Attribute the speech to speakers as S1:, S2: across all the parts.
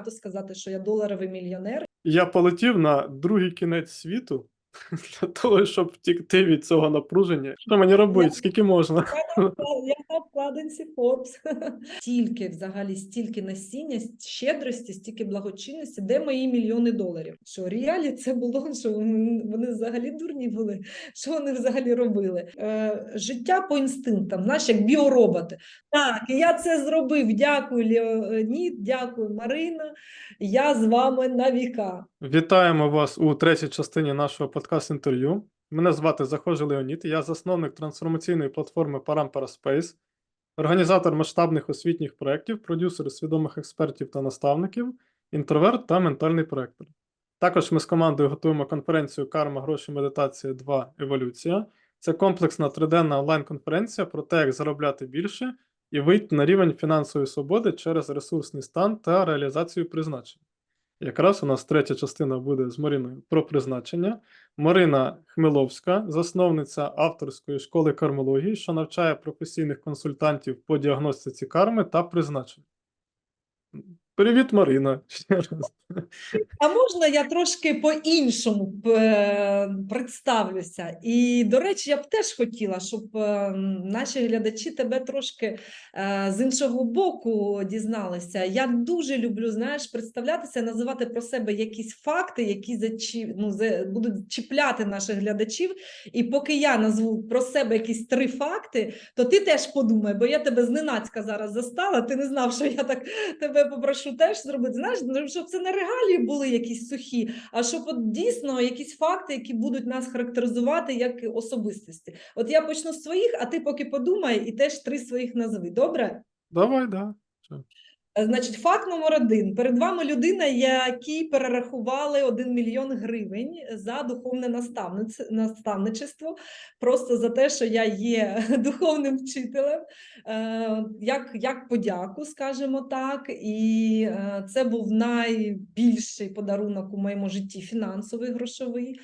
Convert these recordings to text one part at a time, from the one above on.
S1: варто сказати, що я доларовий мільйонер.
S2: Я полетів на другий кінець світу для того, щоб втікти від цього напруження. Що мені робити? Скільки можна?
S1: Я на вкладинці Forbes. Стільки взагалі, стільки насіння, щедрості, стільки благочинності. Де мої мільйони доларів? Що реалі це було, що вони вони взагалі дурні були. Що вони взагалі робили? Е, життя по інстинктам, знаєш, як біороботи. Так, я це зробив. Дякую, Леонід, дякую, Марина. Я з вами на віка.
S2: Вітаємо вас у третій частині нашого подкаст-інтерв'ю. Мене звати Захожий Леонід, я засновник трансформаційної платформи Parampara Space, організатор масштабних освітніх проєктів, продюсер свідомих експертів та наставників, інтроверт та ментальний проектор. Також ми з командою готуємо конференцію Карма, гроші, медитація 2. Еволюція. Це комплексна триденна онлайн-конференція про те, як заробляти більше і вийти на рівень фінансової свободи через ресурсний стан та реалізацію призначень. Якраз у нас третя частина буде з Мариною про призначення. Марина Хмеловська, засновниця авторської школи кармології, що навчає професійних консультантів по діагностиці карми та призначень. Привіт, Марина. Ще раз.
S1: А можна я трошки по-іншому е, представлюся? І, до речі, я б теж хотіла, щоб е, наші глядачі тебе трошки е, з іншого боку дізналися. Я дуже люблю, знаєш, представлятися, називати про себе якісь факти, які зачі... ну, за- будуть чіпляти наших глядачів. І поки я назву про себе якісь три факти, то ти теж подумай, бо я тебе зненацька зараз застала. Ти не знав, що я так тебе попрошу теж зробити. Знаєш, ну, щоб це не регалії були якісь сухі, а щоб от дійсно якісь факти, які будуть нас характеризувати як особистості. От я почну з своїх, а ти поки подумай і теж три своїх назви. Добре?
S2: Давай, да.
S1: Е, Значить, факт номер один. Перед вами людина, якій перерахували 1 мільйон гривень за духовне наставничество, просто за те, що я є духовним вчителем, е, як, як подяку, скажімо так. І е, це був найбільший подарунок у моєму житті фінансовий, грошовий.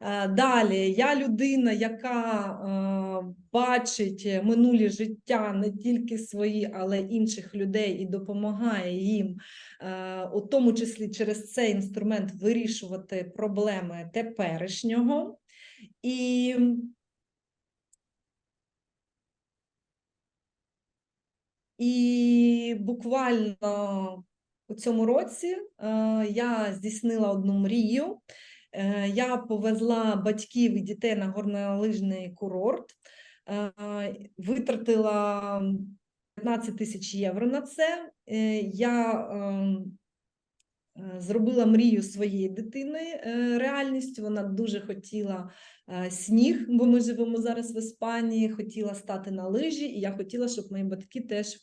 S1: Е, Далі я людина, яка е, бачить минулі життя не тільки свої, але й інших людей і допомагає їм, е, у тому числі через цей інструмент вирішувати проблеми теперішнього. І І буквально у цьому році я здійснила одну мрію. Е, Я повезла батьків і дітей на горнолижний курорт, е, витратила 15 тисяч євро на це. Е, Я ем, зробила мрію своєї дитини реальністю. Вона дуже хотіла сніг, бо ми живемо зараз в Іспанії. Хотіла стати на лижі, і я хотіла, щоб мої батьки теж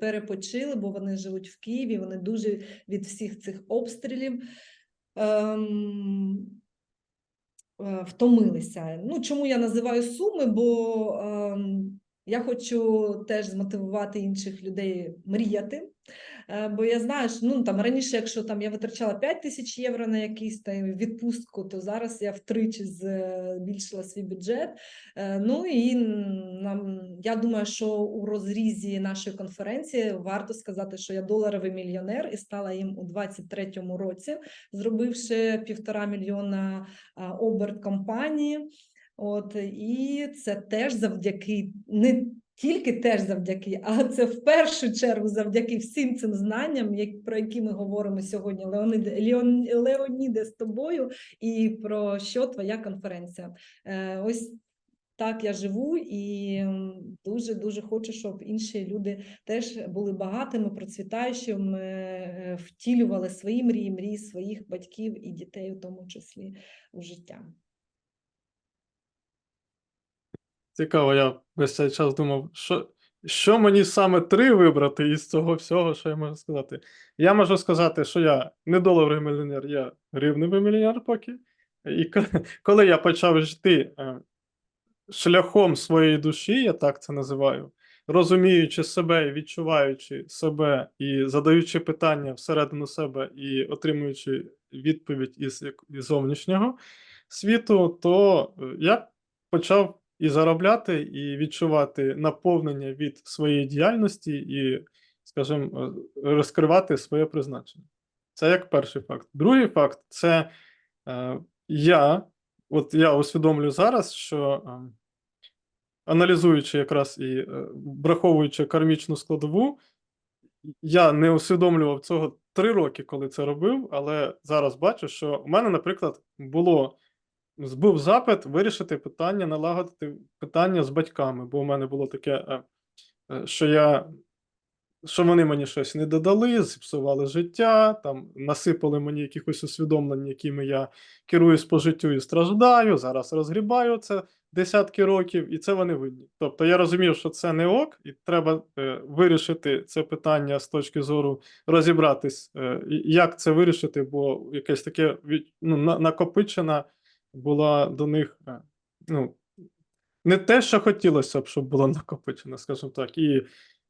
S1: перепочили, бо вони живуть в Києві. Вони дуже від всіх цих обстрілів. Ем, е, втомилися. Ну, чому я називаю суми? Бо ем, я хочу теж змотивувати інших людей мріяти. Е, Бо я знаю, що ну там раніше, якщо там я витрачала 5 тисяч євро на якийсь там відпустку, то зараз я втричі збільшила свій бюджет. Е, Ну і нам я думаю, що у розрізі нашої конференції варто сказати, що я доларовий мільйонер і стала їм у 23-му році, зробивши півтора мільйона оберт компанії. От і це теж завдяки не тільки теж завдяки, а це в першу чергу завдяки всім цим знанням, як, про які ми говоримо сьогодні, Леоніде, Леон, Леоніде з тобою, і про що твоя конференція. Е, ось так я живу і дуже дуже хочу, щоб інші люди теж були багатими, процвітаючими, е, втілювали свої мрії, мрії своїх батьків і дітей, у тому числі у життя.
S2: Цікаво, я весь цей час думав, що, що мені саме три вибрати із цього всього, що я можу сказати. Я можу сказати, що я не доларовий мільйонер, я гривневий мільйонер поки. І коли я почав жити е, шляхом своєї душі, я так це називаю, розуміючи себе відчуваючи себе, і задаючи питання всередину себе і отримуючи відповідь із, із зовнішнього світу, то е, я почав і заробляти, і відчувати наповнення від своєї діяльності, і, скажімо, е, розкривати своє призначення. Це як перший факт. Другий факт це е, я, от я усвідомлюю зараз, що е, аналізуючи якраз і е, враховуючи кармічну складову, я не усвідомлював цього три роки, коли це робив, але зараз бачу, що у мене, наприклад, було був запит вирішити питання, налагодити питання з батьками, бо у мене було таке, е, е, що я. Що вони мені щось не додали, зіпсували життя, там насипали мені якихось усвідомлень, якими я керуюсь по життю і страждаю. Зараз розгрібаю це десятки років, і це вони винні. Тобто я розумів, що це не ок, і треба е, вирішити це питання з точки зору розібратись, е, як це вирішити, бо якесь таке від, ну, на- накопичена була до них. ну, не те, що хотілося б, щоб було накопичено, скажімо так. І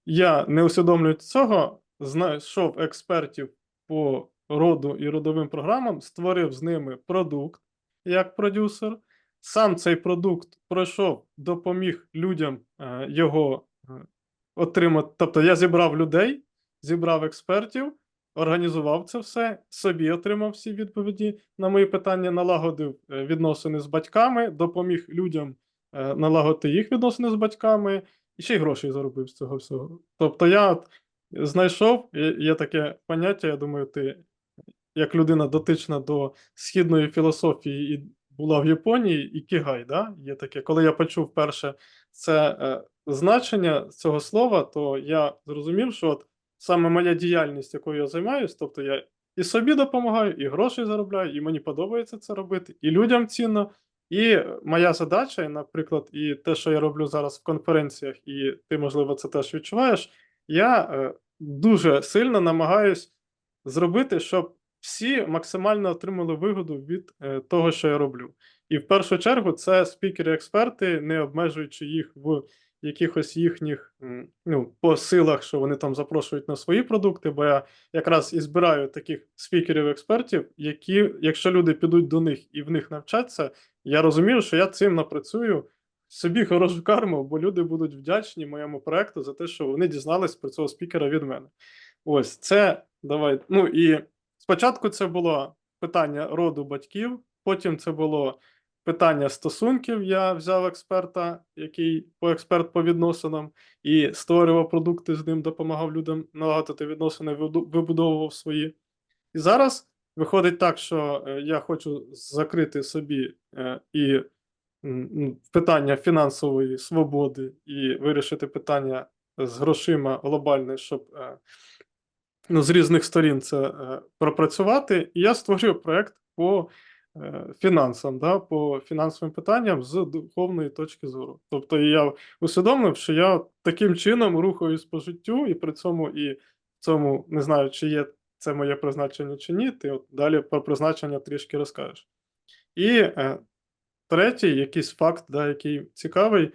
S2: я не усвідомлюю цього, знайшов експертів по роду і родовим програмам, створив з ними продукт як продюсер. Сам цей продукт пройшов, допоміг людям е, його е, отримати. Тобто я зібрав людей, зібрав експертів, організував це все, собі отримав всі відповіді на мої питання, налагодив е, відносини з батьками, допоміг людям е, налагодити їх відносини з батьками, і ще й грошей заробив з цього всього. Тобто я от знайшов, є, таке поняття, я думаю, ти, як людина дотична до східної філософії і була в Японії, і кігай, да? є таке. Коли я почув перше це е, значення цього слова, то я зрозумів, що от саме моя діяльність, якою я займаюся, тобто я і собі допомагаю, і гроші заробляю, і мені подобається це робити, і людям цінно. І моя задача, наприклад, і те, що я роблю зараз в конференціях, і ти, можливо, це теж відчуваєш, я е, дуже сильно намагаюсь зробити, щоб всі максимально отримали вигоду від е, того, що я роблю. І в першу чергу це спікери-експерти, не обмежуючи їх в якихось їхніх ну, посилах, що вони там запрошують на свої продукти, бо я якраз і збираю таких спікерів-експертів, які, якщо люди підуть до них і в них навчаться, я розумію, що я цим напрацюю собі хорошу карму, бо люди будуть вдячні моєму проекту за те, що вони дізнались про цього спікера від мене. Ось це давай. Ну і спочатку це було питання роду батьків, потім це було питання стосунків. Я взяв експерта, який по експерт по відносинам, і створював продукти з ним, допомагав людям налагодити відносини, вибудовував свої. І зараз виходить так, що е, я хочу закрити собі е, і м, питання фінансової свободи і вирішити питання з грошима глобальне, щоб е, ну, з різних сторін це пропрацювати. І я створюю проект по фінансам, да, по фінансовим питанням з духовної точки зору. Тобто я усвідомив, що я таким чином рухаюсь по життю, і при цьому і в цьому не знаю, чи є це моє призначення чи ні. Ти от далі про призначення трішки розкажеш. І е, третій якийсь факт, да, який цікавий.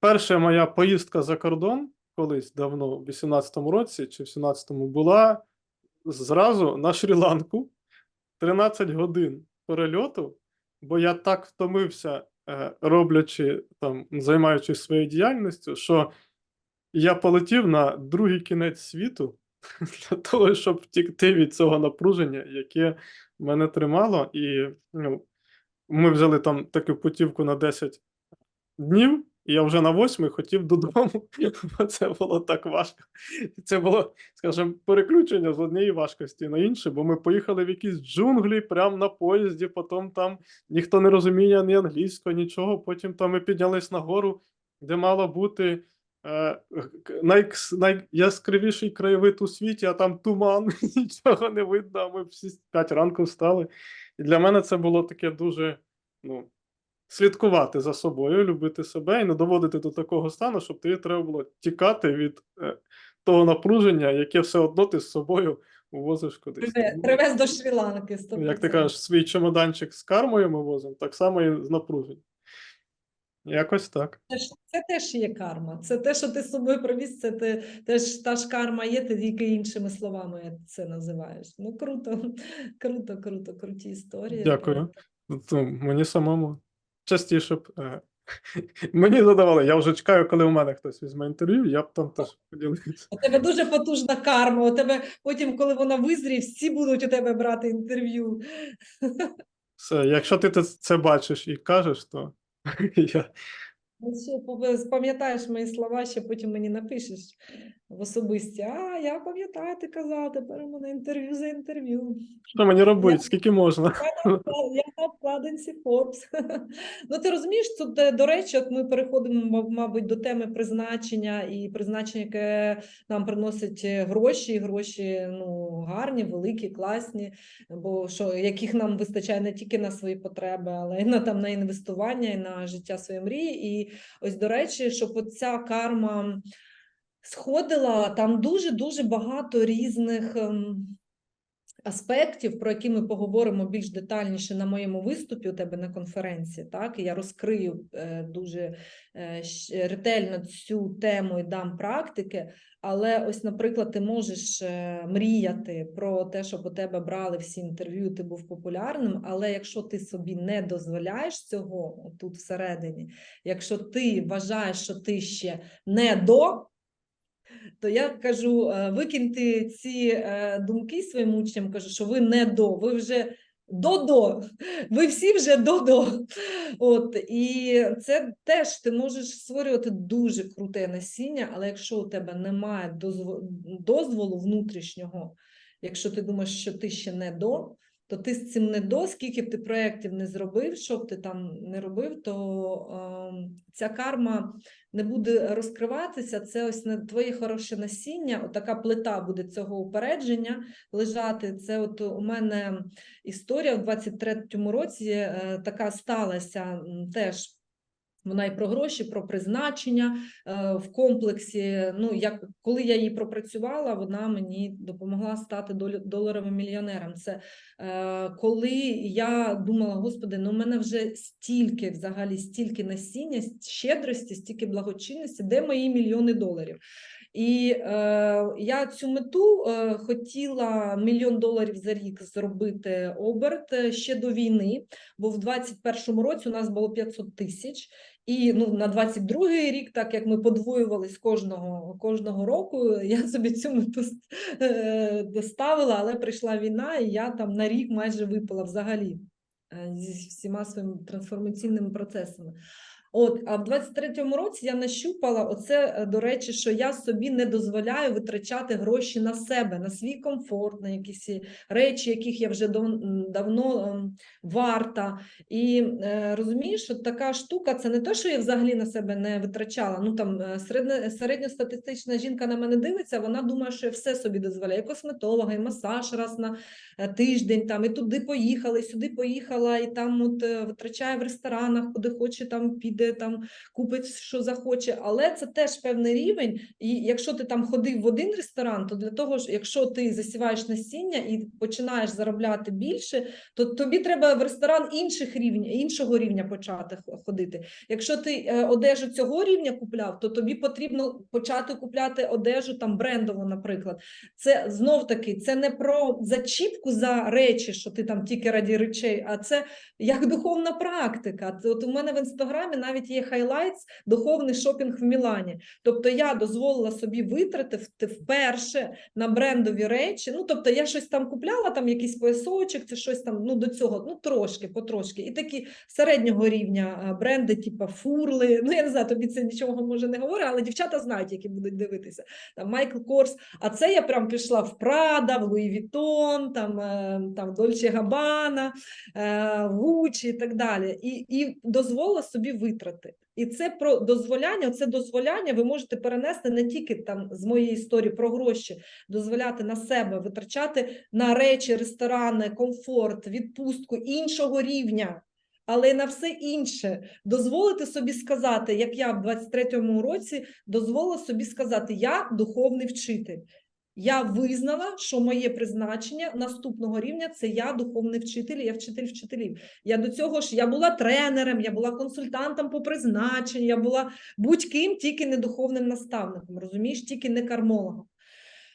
S2: Перша моя поїздка за кордон колись давно, в 18-му році чи в 17-му, була зразу на Шрі-Ланку 13 годин перельоту, бо я так втомився, е, роблячи там, займаючись своєю діяльністю, що я полетів на другий кінець світу для того, щоб втікти від цього напруження, яке мене тримало. І ну, ми взяли там таку путівку на 10 днів, і я вже на восьмий хотів додому, бо це було так важко. Це було, скажімо, переключення з однієї важкості на іншу, бо ми поїхали в якісь джунглі прямо на поїзді, потім там ніхто не розуміє ні англійського, нічого. Потім там ми піднялись на гору, де мало бути е, найкс- найяскравіший краєвид у світі, а там туман, нічого не видно, а ми всі 5 ранку встали. І для мене це було таке дуже, ну, слідкувати за собою, любити себе і не доводити до такого стану, щоб тобі треба було тікати від е, того напруження, яке все одно ти з собою увозиш кудись.
S1: Привез, до Шрі-Ланки.
S2: ну, Як ти кажеш, свій чемоданчик з кармою ми возимо, так само і з напруженням. Якось так.
S1: Це, це теж є карма. Це те, що ти з собою привіз, це те, теж та ж карма є, ти тільки іншими словами це називаєш. Ну круто, круто, круто, круті історії.
S2: Дякую. То мені самому частіше б е, Мені задавали, я вже чекаю, коли у мене хтось візьме інтерв'ю, я б там теж поділився.
S1: У тебе дуже потужна карма. У тебе потім, коли вона визріє, всі будуть у тебе брати інтерв'ю.
S2: Все, якщо ти це бачиш і кажеш, то я
S1: Ну, Пам'ятаєш мої слова, ще потім мені напишеш в особисті. А, я пам'ятаю, ти казав, тепер у мене інтерв'ю за інтерв'ю.
S2: що мені робити, скільки можна?
S1: Я на вкла- Я вкладинці Forbes. Ну, ти розумієш, тут, е, до речі, от ми переходимо, мабуть, до теми призначення і призначення, яке нам приносить е, гроші, і гроші ну, гарні, великі, класні, бо що, яких нам вистачає не тільки на свої потреби, але й на, там, на інвестування, і на життя своєї мрії. І ось, до речі, щоб оця карма сходила, там дуже-дуже багато різних. ем, аспектів, про які ми поговоримо більш детальніше на моєму виступі у тебе на конференції. Так, я розкрию е, дуже е, ретельно цю тему і дам практики. Але ось, наприклад, ти можеш е, мріяти про те, щоб у тебе брали всі інтерв'ю, ти був популярним. Але якщо ти собі не дозволяєш цього тут всередині, якщо ти вважаєш, що ти ще не до, то я кажу, е, викиньте ці е, думки своїм учням, кажу, що ви не до, ви вже до-до, ви всі вже до-до. От, і це теж ти можеш створювати дуже круте насіння, але якщо у тебе немає дозволу внутрішнього, якщо ти думаєш, що ти ще не до, то ти з цим не до, скільки б ти проєктів не зробив, що б ти там не робив, то е, ця карма не буде розкриватися, це ось не твоє хороше насіння, отака плита буде цього упередження лежати. Це от у мене історія в 23-му році е, така сталася теж. Вона і про гроші, про призначення е, в комплексі. Ну, як коли я її пропрацювала, вона мені допомогла стати доларовим мільйонером. Це е, коли я думала, господи, ну в мене вже стільки взагалі, стільки насіння, щедрості, стільки благочинності, де мої мільйони доларів? І е, я цю мету е, хотіла мільйон доларів за рік зробити оберт е, ще до війни, бо в 21-му році у нас було 500 тисяч. І ну, на 22-й рік, так як ми подвоювались кожного, кожного року, я собі цю мету е, доставила, але прийшла війна, і я там на рік майже випала взагалі е, зі всіма своїми трансформаційними процесами. От, а в 23-му році я нащупала оце, е, до речі, що я собі не дозволяю витрачати гроші на себе, на свій комфорт, на якісь речі, яких я вже дав- давно ем, варта. І е, розумієш, що така штука це не те, що я взагалі на себе не витрачала. Ну там е, середньостатистична жінка на мене дивиться, вона думає, що я все собі дозволяю. І косметолога, і масаж раз на е, тиждень, там і туди поїхала, і сюди поїхала, і там от е, витрачає в ресторанах, куди хоче, там піде, там купить, що захоче. Але це теж певний рівень. І якщо ти там ходив в один ресторан, то для того ж, якщо ти засіваєш насіння і починаєш заробляти більше, то тобі треба в ресторан інших рівня, іншого рівня почати ходити. Якщо ти е, одежу цього рівня купляв, то тобі потрібно почати купляти одежу там брендову, наприклад. Це знов таки це не про зачіпку за речі, що ти там тільки раді речей, а це як духовна практика. От у мене в інстаграмі навіть є хайлайтс духовний шопінг в Мілані. Тобто я дозволила собі витратити вперше на брендові речі. Ну тобто я щось там купляла, там якийсь поясочок, це щось там ну до цього, ну трошки, потрошки. І такі середнього рівня бренди, типу фурли. Ну я не знаю, тобі це нічого може не говорить, але дівчата знають, які будуть дивитися. Там Майкл Корс. А це я прям пішла в Прада, в Луї Вітон, там, е, там Дольче Габана, е, Гучі і так далі. І, і дозволила собі витрати. І це про дозволяння. Це дозволяння ви можете перенести не тільки там з моєї історії про гроші, дозволяти на себе, витрачати на речі, ресторани, комфорт, відпустку іншого рівня. Але й на все інше дозволити собі сказати, як я в 23-му році дозволила собі сказати: я духовний вчитель. Я визнала, що моє призначення наступного рівня це я духовний вчитель, я вчитель вчителів. Я до цього ж я була тренером, я була консультантом по призначенню, я була будь-ким, тільки не духовним наставником, розумієш, тільки не кармологом.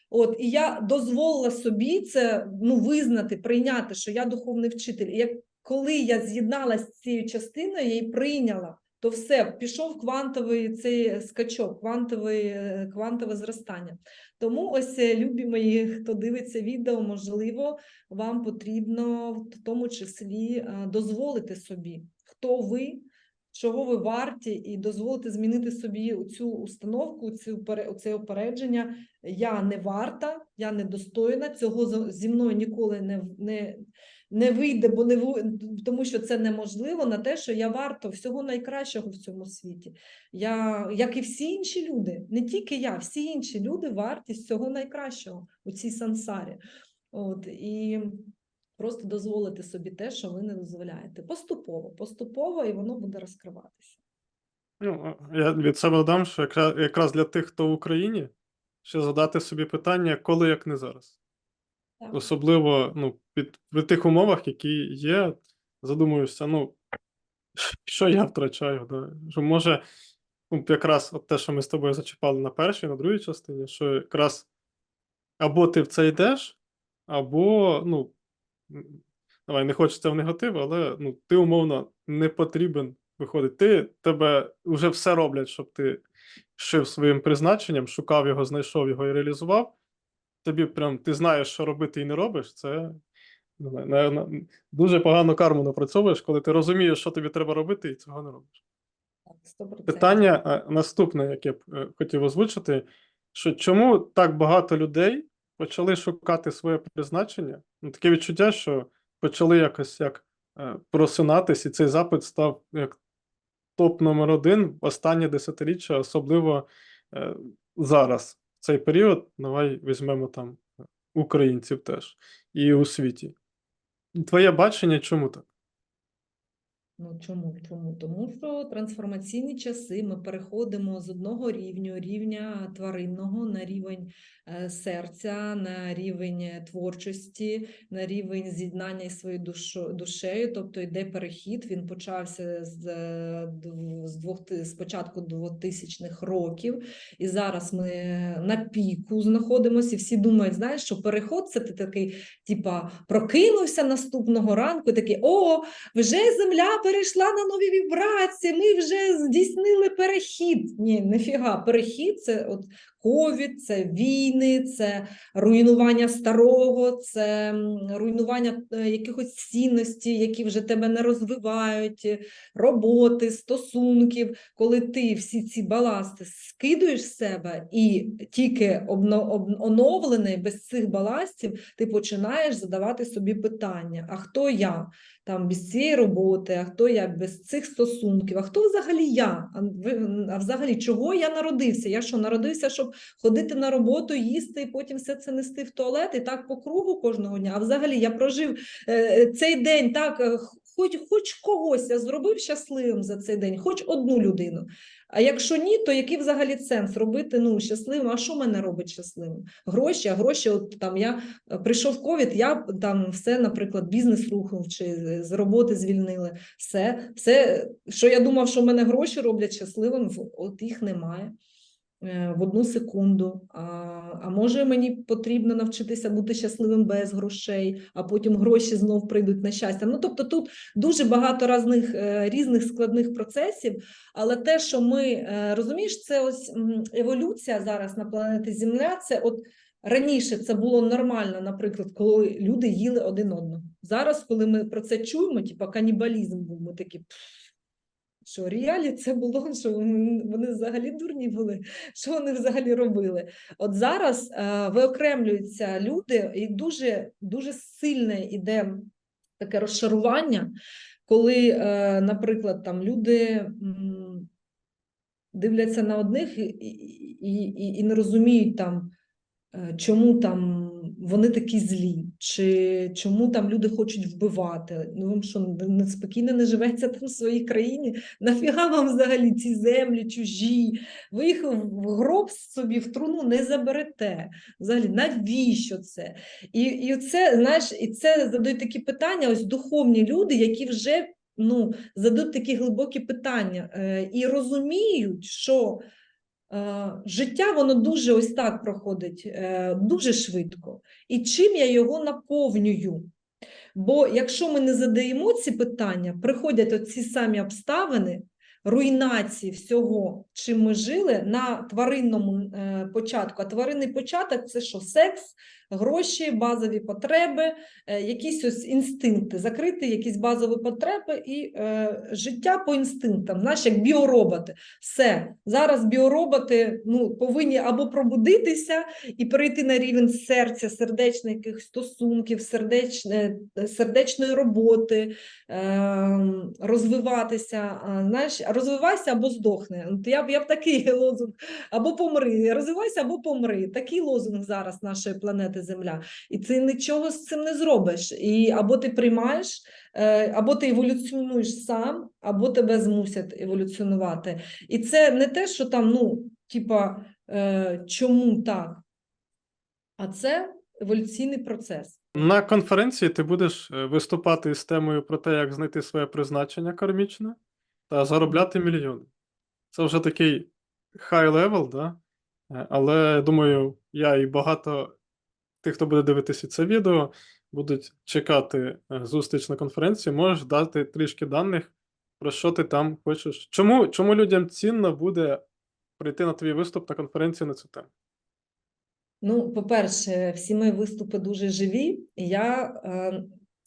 S1: От і я дозволила собі це ну визнати, прийняти, що я духовний вчитель. І як коли я з'єдналася з цією частиною, я її прийняла. То все, пішов квантовий цей скачок, квантовий, е, квантове зростання. Тому ось, е, любі мої, хто дивиться відео, можливо, вам потрібно в тому числі е, дозволити собі, хто ви, чого ви варті, і дозволити змінити собі цю установку, цю це опередження. Я не варта, я недостойна, цього зо- зі мною ніколи не, не, не вийде, бо не ву- тому що це неможливо на те, що я варта всього найкращого в цьому світі. Я, як і всі інші люди, не тільки я, всі інші люди варті всього найкращого у цій сансарі. От, і просто дозволити собі те, що ви не дозволяєте. Поступово, поступово, і воно буде розкриватися.
S2: Ну, я від себе додам, що якраз, якраз для тих, хто в Україні, ще задати собі питання, коли як не зараз. Особливо ну, під, при тих умовах, які є, задумуєшся, ну, що я втрачаю? Да? Що може, ну, якраз от те, що ми з тобою зачіпали на першій, на другій частині, що якраз або ти в це йдеш, або, ну, давай, не хочеться в негатив, але ну, ти умовно не потрібен виходить. Ти тебе вже все роблять, щоб ти шив своїм призначенням, шукав його, знайшов його і реалізував. Тобі прям ти знаєш, що робити і не робиш. Це на- дуже погано карму напрацьовуєш, коли ти розумієш, що тобі треба робити, і цього не робиш.
S1: 100%.
S2: Питання наступне, яке б е, хотів озвучити, що чому так багато людей почали шукати своє призначення? Ну, таке відчуття, що почали якось як е, просинатись, і цей запит став як топ номер один в останнє десятиріччя, особливо е, зараз, цей період, давай візьмемо там українців теж і у світі. Твоє бачення, чому так?
S1: Ну чому? Чому? Тому що трансформаційні часи ми переходимо з одного рівню, рівня тваринного на рівень е, серця, на рівень е, творчості, на рівень з'єднання із своєю душею. Тобто йде перехід. Він почався з, е, з двох з початку 2000-х років, і зараз ми на піку знаходимося. Всі думають, знаєш, що переход це ти такий, типа, прокинувся наступного ранку, і такий о. Вже земля перейшла на нові вібрації, ми вже здійснили перехід. Ні, нефіга, перехід це от ковід, це війни, це руйнування старого, це руйнування е, якихось цінностей, які вже тебе не розвивають, роботи, стосунків. Коли ти всі ці баласти скидуєш з себе і тільки оновлений без цих баластів, ти починаєш задавати собі питання: а хто я? там без цієї роботи, а хто я без цих стосунків, а хто взагалі я? А взагалі чого я народився? Я що народився, щоб ходити на роботу, їсти і потім все це нести в туалет і так по кругу кожного дня. А взагалі я прожив е, цей день так, е, хоч, хоч когось я зробив щасливим за цей день, хоч одну людину. А якщо ні, то який взагалі сенс робити ну, щасливим? А що мене робить щасливим? Гроші, а гроші, от там я Е, Прийшов ковід, я там все, наприклад, бізнес рухнув чи з- роботи звільнили. Все, все, що я думав, що мене гроші роблять щасливим, от їх немає е, в одну секунду. А, а може мені потрібно навчитися бути щасливим без грошей, а потім гроші знов прийдуть на щастя. Ну тобто тут дуже багато різних, е, різних складних процесів, але те, що ми е, розумієш, це ось еволюція зараз на планеті Земля, це от. Раніше це було нормально, наприклад, коли люди їли один одного. Зараз, коли ми про це чуємо, типу канібалізм був, ми такі. «Пф, Що реалі це було, що вони взагалі дурні були, що вони взагалі робили. От зараз е, виокремлюються люди, і дуже, дуже сильне іде таке розшарування, коли, е, наприклад, там люди дивляться на одних і, і, і, і не розуміють там, е, чому там вони такі злі, чи чому там люди хочуть вбивати. Ну вам що не- спокійно не живеться там в своїй країні? Нафіга вам взагалі ці землі чужі? Ви їх в гроб собі в труну не заберете. Взагалі, навіщо це? І, і це, знаєш, і це задають такі питання, ось духовні люди, які вже ну, задають такі глибокі питання е, і розуміють, що життя воно дуже ось так проходить, е, дуже швидко. І чим я його наповнюю? Бо якщо ми не задаємо ці питання, приходять оці самі обставини, руйнації всього, чим ми жили на тваринному е, початку. А тваринний початок це що? Секс, гроші, базові потреби, е, якісь ось інстинкти, закрити якісь базові потреби і е, життя по інстинктам, знаєш, як біороботи. Все, зараз біороботи ну, повинні або пробудитися і перейти на рівень серця, сердечних стосунків, сердеч, е, сердечної роботи, е, розвиватися. Знаєш, розвивайся або здохни. От Я я б такий лозунг, або помри, розвивайся або помри. Такий лозунг зараз нашої планети Земля. І ти нічого з цим не зробиш. І або ти приймаєш, е, або ти еволюціонуєш сам, або тебе змусять еволюціонувати. І це не те, що там, ну, типа, е, чому так, а це еволюційний процес.
S2: На конференції ти будеш е, виступати з темою про те, як знайти своє призначення кармічне та заробляти мільйони. Це вже такий high level, да? Е, але думаю, я і багато тих, хто буде дивитися це відео, будуть чекати е, зустріч на конференції. Можеш дати трішки даних, про що ти там хочеш. Чому, чому людям цінно буде прийти на твій виступ на конференцію на цю тему?
S1: Ну, по-перше, всі мої виступи дуже живі. Я е,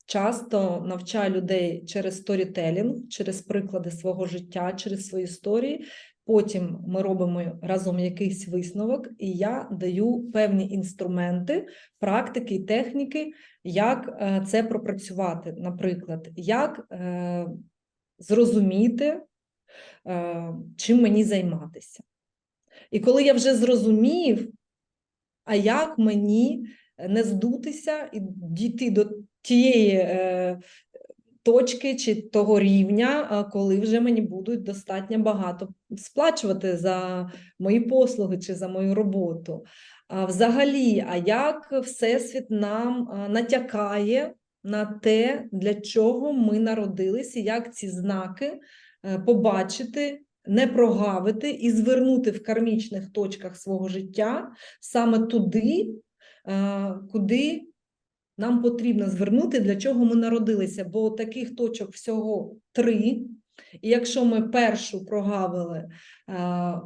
S1: часто навчаю людей через сторітелінг, через приклади свого життя, через свої історії. Потім ми робимо разом якийсь висновок, і я даю певні інструменти, практики і техніки, як е, це пропрацювати. Наприклад, як е, зрозуміти, е, чим мені займатися. І коли я вже зрозумів, а як мені не здутися і дійти до тієї е, точки чи того рівня, коли вже мені будуть достатньо багато сплачувати за мої послуги чи за мою роботу. А взагалі, а як Всесвіт нам натякає на те, для чого ми народилися, як ці знаки е, побачити, не прогавити і звернути в кармічних точках свого життя саме туди, е, куди нам потрібно звернути, для чого ми народилися, бо таких точок всього три. І якщо ми першу прогавили, е,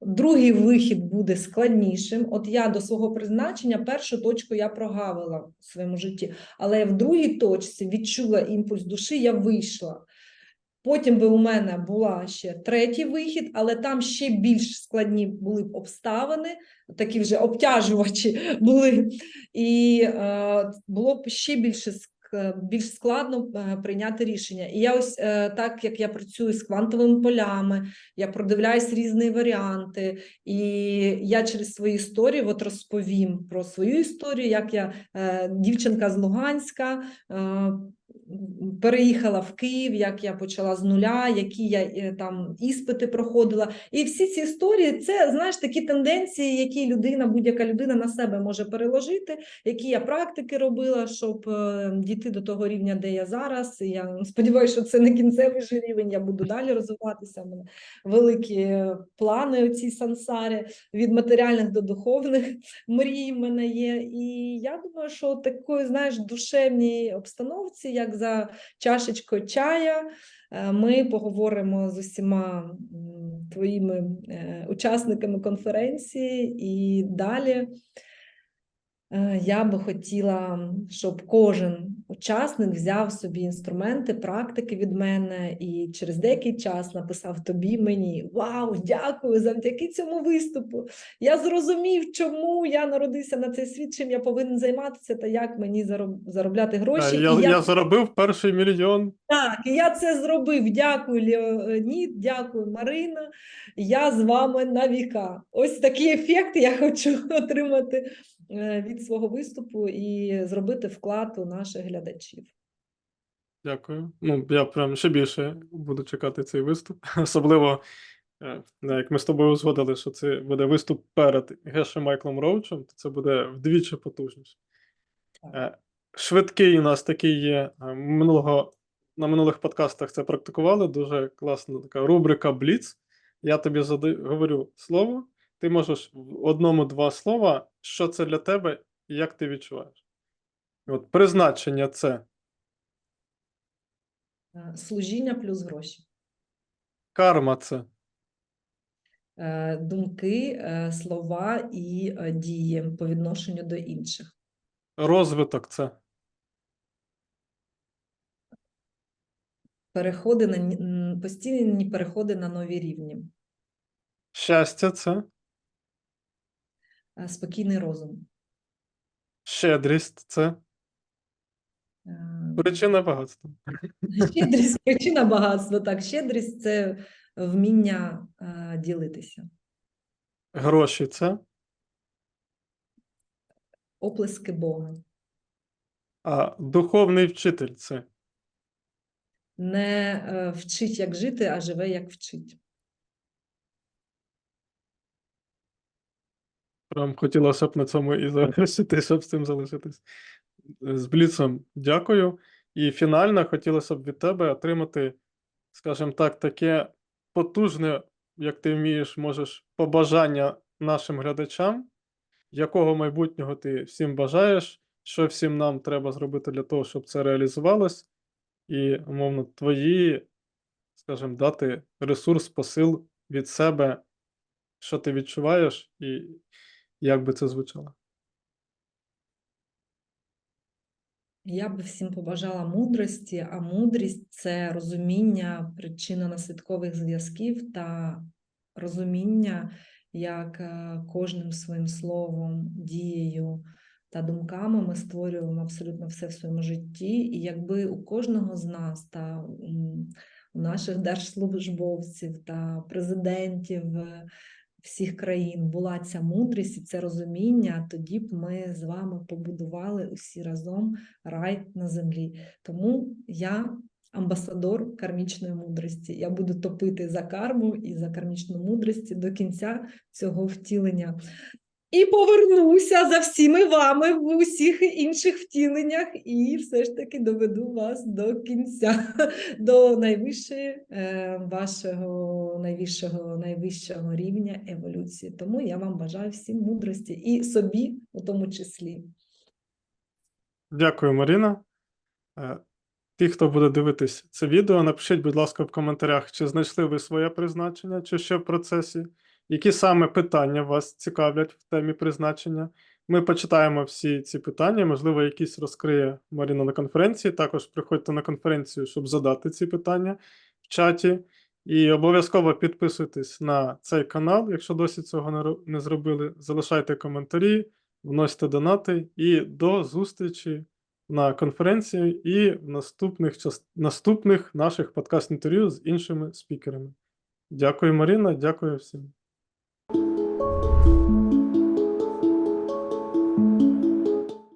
S1: другий вихід буде складнішим. От я до свого призначення першу точку я прогавила в своєму житті, але в другій точці відчула імпульс душі, я вийшла. Потім би у мене була ще третій вихід, але там ще більш складні були б обставини, такі вже обтяжувачі були, і е, було б ще більше більш складно е, прийняти рішення. І я ось е, так як я працюю з квантовими полями, я продивляюсь різні варіанти, і я через свої історії от розповім про свою історію, як я е, дівчинка з Луганська. е, Переїхала в Київ, як я почала з нуля, які я е, там іспити проходила. І всі ці історії це знаєш такі тенденції, які людина, будь-яка людина на себе може переложити, які я практики робила, щоб е, дійти до того рівня, де я зараз. І я сподіваюся, що це не кінцевий же рівень. Я буду далі розвиватися. У мене великі плани у цій сансарі від матеріальних до духовних мрій в мене є. І я думаю, що такої, знаєш, душевній обстановці, як за чашечкою чая, е, ми поговоримо з усіма твоїми е, учасниками конференції і далі. Е, Я би хотіла, щоб кожен учасник взяв собі інструменти, практики від мене і через деякий час написав тобі мені: Вау, дякую завдяки цьому виступу. Я зрозумів, чому я народився на цей світ, чим я повинен займатися та як мені зароб- заробляти
S2: Е,
S1: гроші.
S2: Я,
S1: І
S2: я заробив перший мільйон.
S1: так, я це зробив. Дякую, Леонід, дякую, Марина. Я з вами на віка. Ось такі ефекти я хочу отримати від свого виступу і зробити вклад у наших глядачів.
S2: Дякую. Ну, я прям ще більше буду чекати цей виступ. Особливо, е, як ми з тобою узгодили, що це буде виступ перед Гешем Майклом Роучем, то це буде вдвічі потужніше.
S1: Так.
S2: Е, Швидкий у нас такий є. е, Минулого, на минулих подкастах це практикували. Дуже класна така рубрика Бліц. Я тобі задаю, говорю слово, ти можеш в одному-два слова, що це для тебе і як ти відчуваєш. От призначення це.
S1: Е, Служіння плюс гроші.
S2: Карма це.
S1: Е, Думки, е, слова і дії по відношенню до інших.
S2: Розвиток це.
S1: Переходи на постійні переходи на нові рівні.
S2: Щастя це.
S1: Е, Спокійний розум.
S2: Щедрість це.
S1: Е,
S2: Причина багатства.
S1: Щедрість причина багатства. Так, щедрість це вміння е, ділитися.
S2: Гроші це.
S1: Оплески Бога.
S2: А духовний вчитель це.
S1: Не е, вчить, як жити, а живе, як вчить.
S2: Прям хотілося б на цьому і залишити, щоб з цим залишитись. З Бліцем дякую. І фінально хотілося б від тебе отримати, скажімо так, таке потужне, як ти вмієш, можеш, побажання нашим глядачам, якого майбутнього ти всім бажаєш, що всім нам треба зробити для того, щоб це реалізувалось, і, умовно, твої, скажімо, дати ресурс, посил від себе, що ти відчуваєш, і як би це звучало.
S1: Я би всім побажала мудрості, а мудрість це розуміння причинно-наслідкових зв'язків та розуміння, як е, кожним своїм словом, дією та думками ми створюємо абсолютно все в своєму житті. І якби у кожного з нас та у наших держслужбовців та президентів е, всіх країн була ця мудрість і це розуміння, тоді б ми з вами побудували усі разом рай на землі. Тому я амбасадор кармічної мудрості. Я буду топити за карму і за кармічну мудрість до кінця цього втілення. І повернуся за всіми вами в усіх інших втіленнях, і все ж таки доведу вас до кінця, до найвищої е, вашого найвищого, найвищого рівня еволюції. Тому я вам бажаю всім мудрості і собі у тому числі.
S2: Дякую, Маріна. Е, Ті, хто буде дивитись це відео, напишіть, будь ласка, в коментарях, чи знайшли ви своє призначення, чи ще в процесі. Які саме питання вас цікавлять в темі призначення? Ми почитаємо всі ці питання, можливо, якісь розкриє Маріна на конференції. Також приходьте на конференцію, щоб задати ці питання в чаті. І обов'язково підписуйтесь на цей канал, якщо досі цього не зробили. Залишайте коментарі, вносьте донати і до зустрічі на конференції і в наступних, наступних наших подкаст-інтерв'ю з іншими спікерами. Дякую, Маріна, дякую всім.